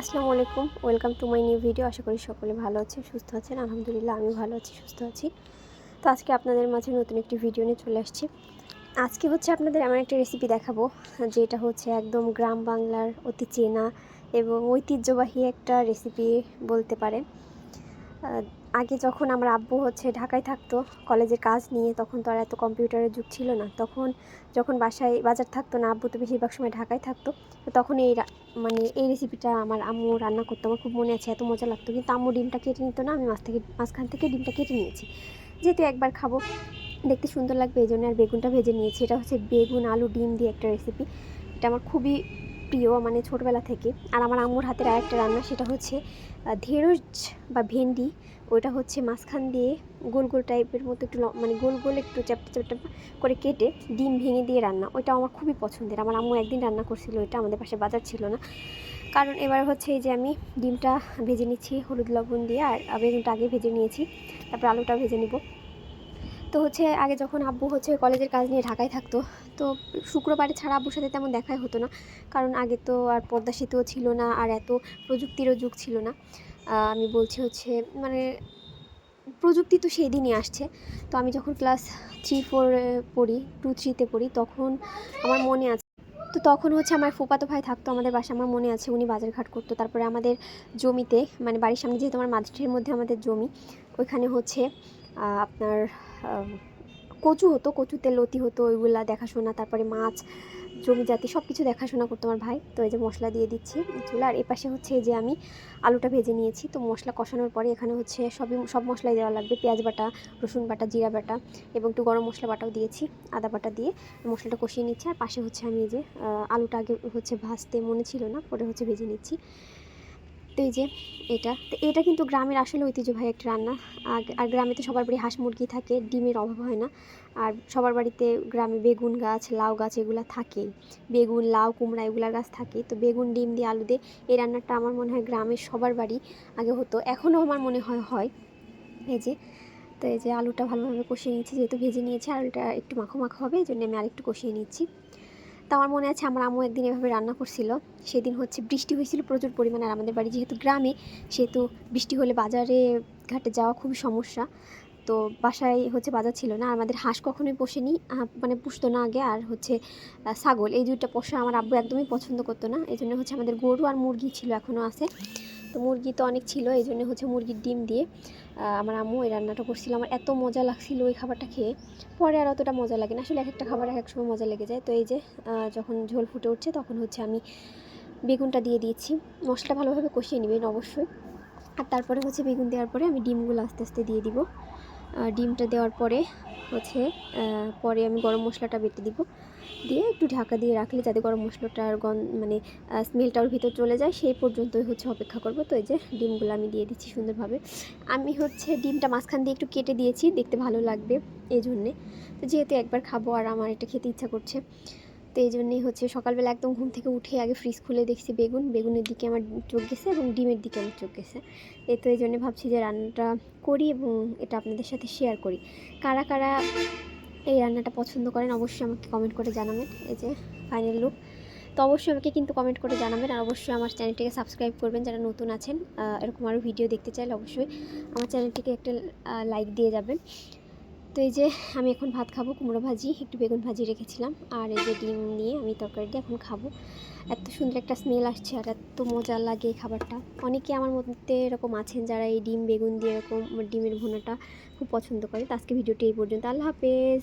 আসসালামু আলাইকুম welcome to my new video. আশা করি সকলে ভালো আছেন সুস্থ আছেন। আলহামদুলিল্লাহ আমি ভালো আছি সুস্থ আছি। তো আজকে আপনাদের মাঝে নতুন একটি ভিডিও নিয়ে চলে আসছি। আজকে হচ্ছে আপনাদের এমন একটা রেসিপি দেখাবো যেটা হচ্ছে একদম গ্রাম বাংলার অতি চেনা এবং ঐতিহ্যবাহী একটা রেসিপি বলতে আহ, আগে যখন আমার আব্বু হচ্ছে ঢাকায় থাকতো কলেজের কাজ নিয়ে তখন তো আর এত কম্পিউটারের যুগ ছিল না। তখন যখন বাসায় বাজার থাকতো না আব্বু তো বেশিরভাগ সময় ঢাকায় থাকতো। তখন এই মানে এই রেসিপিটা আমার আম্মু রান্না করতে, আমার খুব মনে আছে, এত মজা লাগতো। কিন্তু আম্মু ডিমটা কেটে নিত না, আমি মাছ থেকে, মাঝখান থেকে ডিমটা কেটে নিয়েছি। যেহেতু একবার খাব, দেখতে সুন্দর লাগবে, এই জন্য আর বেগুনটা ভেজে নিয়েছি। এটা হচ্ছে বেগুন আলু ডিম দিয়ে একটা রেসিপি এটা আমার খুবই প্রিয় মানে ছোটবেলা থেকে। আর আমার আম্মুর হাতের আরেকটা রান্না সেটা হচ্ছে ঢেঁড়স বা ভেন্ডি। ওইটা হচ্ছে মাঝখান দিয়ে গোল গোল টাইপের মতো একটু মানে গোল গোল একটু চ্যাপটা চ্যাপটা করে কেটে ডিম ভেঙে দিয়ে রান্না। ওইটা আমার খুবই পছন্দের। আমার আম্মু একদিন রান্না করছিল ওইটা, আমাদের পাশে বাজার ছিল না। কারণ এবার হচ্ছে এই যে আমি ডিমটা ভেজে নিচ্ছি, হলুদ লবণ দিয়ে, আর বেগুনটা আগে ভেজে নিয়েছি। তারপর আলুটা ভেজে নিব। তো হচ্ছে আগে যখন আব্বু হচ্ছে কলেজের কাজ নিয়ে ঢাকায় থাকতো, তো শুক্রবারে ছাড়া আব্বুর সাথে তেমন দেখাই হতো না। কারণ আগে তো আর পর্দা সেতুও ছিল না, আর এত প্রযুক্তিরও যুগ ছিল না। আমি বলছি হচ্ছে মানে প্রযুক্তি তো সেই দিনই আসছে। তো আমি যখন ক্লাস থ্রি ফোরে পড়ি টু থ্রিতে পড়ি, তখন আমার মনে আছে, তো তখন হচ্ছে আমার ফুপাতো ভাই থাকতো আমাদের বাসা আমার মনে আছে উনি বাজারঘাট করতো। তারপরে আমাদের জমিতে মানে বাড়ির সামনে যেহেতু আমার মাঠের মধ্যে আমাদের জমি, ওইখানে হচ্ছে আপনার কচু হতো কচুতে লতি হতো, ওইগুলা দেখাশোনা, তারপরে মাছ, জমি জাতি সব কিছু দেখাশোনা করতো আমার ভাই। তো এই যে মশলা দিয়ে দিচ্ছি চুলা, আর এপাশে হচ্ছে যে আমি আলুটা ভেজে নিয়েছি। তো মশলা কষানোর পরে এখানে হচ্ছে সবই, সব মশলাই দেওয়া লাগবে। পেঁয়াজ বাটা, রসুন বাটা, জিরা বাটা এবং একটু গরম মশলা বাটাও দিয়েছি, আদা বাটা দিয়ে। মশলাটা কষিয়ে নিচ্ছি, আর পাশে হচ্ছে আমি এই যে আলুটা আগে হচ্ছে ভাজতে মনে ছিল না, পরে হচ্ছে ভেজে নিচ্ছি। তো এই যে এটা, তো এটা কিন্তু গ্রামের আসলে ঐতিহ্যবাহী একটা রান্না। আর গ্রামে তো সবার বাড়ি হাঁস মুরগি থাকে, ডিমের অভাব হয় না। আর সবার বাড়িতে গ্রামে বেগুন গাছ, লাউ গাছ এগুলো থাকেই। বেগুন, লাউ, কুমড়া এগুলার গাছ থাকে তো বেগুন, ডিম দিয়ে আলু দিয়ে এই রান্নাটা আমার মনে হয় গ্রামের সবার বাড়ি আগে হতো। এখনও আমার মনে হয় হয়। এই যে, তো এই যে আলুটা ভালোভাবে কষিয়ে নিচ্ছি যেহেতু ভেজে নিয়েছি, আলুটা একটু মাখো মাখো হবে, এই জন্য আমি আরেকটু কষিয়ে নিচ্ছি। তো আমার মনে আছে আমার আম্মু একদিন এভাবে রান্না করছিল। সেদিন হচ্ছে বৃষ্টি হয়েছিল প্রচুর পরিমাণে আর আমাদের বাড়ি যেহেতু গ্রামে, সেহেতু বৃষ্টি হলে বাজারে ঘাটে যাওয়া খুবই সমস্যা। তো বাসায় হচ্ছে বাজার ছিল না আমাদের হাঁস কখনোই পোষেনি মানে পুষতো না আগে, আর হচ্ছে ছাগল। এই দুইটা পোষা আমার আব্বু একদমই পছন্দ করতো না এই জন্য হচ্ছে আমাদের গরু আর মুরগি ছিল এখনও আছে। তো মুরগি তো অনেক ছিল, এই জন্য হচ্ছে মুরগির ডিম দিয়ে আমার আম্মু এই রান্নাটা করছিল। আমার এত মজা লাগছিল ওই খাবারটা খেয়ে। পরে আর অতটা মজা লাগে না। আসলে এক একটা খাবার এক এক সময় মজা লেগে যায়। তো এই যে যখন ঝোল ফুটে উঠছে, তখন হচ্ছে আমি বেগুনটা দিয়ে দিয়েছি। মশলা ভালোভাবে কষিয়ে নেবেন অবশ্যই। আর তারপরে হচ্ছে বেগুন দেওয়ার পরে আমি ডিমগুলো আস্তে আস্তে দিয়ে দিব। ডিমটা দেওয়ার পরে হচ্ছে পরে আমি গরম মশলাটা বেটে দিব। দিয়ে একটু ঢাকা দিয়ে রাখলে যাতে গরম মশলাটার গন মানে স্মেলটা ওর ভিতর চলে যায়, সেই পর্যন্তই হচ্ছে অপেক্ষা করব। তো এই যে ডিমগুলো আমি দিয়ে দিচ্ছি সুন্দরভাবে। আমি হচ্ছে ডিমটা মাঝখান দিয়ে একটু কেটে দিয়েছি, দেখতে ভালো লাগবে এই জন্যে তো যেহেতু একবার খাব আর আমার এটা খেতে ইচ্ছা করছে। তো এই জন্যেই হচ্ছে সকালবেলা একদম ঘুম থেকে উঠে আগে ফ্রিজ খুলে দেখছি বেগুন। বেগুনের দিকে আমার চোখ গেছে এবং ডিমের দিকে আমার চোখ গেছে। এ তো এই জন্যে ভাবছি যে রান্নাটা করি এবং এটা আপনাদের সাথে শেয়ার করি। কারা কারা এই রান্নাটা পছন্দ করেন অবশ্যই আমাকে কমেন্ট করে জানাবেন, এই যে ফাইনাল লুক তো অবশ্যই আমাকে কিন্তু কমেন্ট করে জানাবেন আর অবশ্যই আমার চ্যানেলটিকে সাবস্ক্রাইব করবেন যারা নতুন আছেন। এরকম আরও ভিডিও দেখতে চাইলে অবশ্যই আমার চ্যানেলটিকে একটা লাইক দিয়ে যাবেন। তো এই যে আমি এখন ভাত খাব, কুমড়ো ভাজি, একটু বেগুন ভাজি রেখেছিলাম। আর এই যে ডিম নিয়ে আমি তরকারিটা এখন খাব। এত সুন্দর একটা স্মেল আসছে আর এত মজা লাগে এই খাবারটা। অনেকে আমার মধ্যে এরকম আছেন যারা এই ডিম, বেগুন দিয়ে এরকম ডিমের ভুনাটা খুব পছন্দ করে। তো আজকে ভিডিওটি এই পর্যন্ত। আল্লাহ হাফেজ।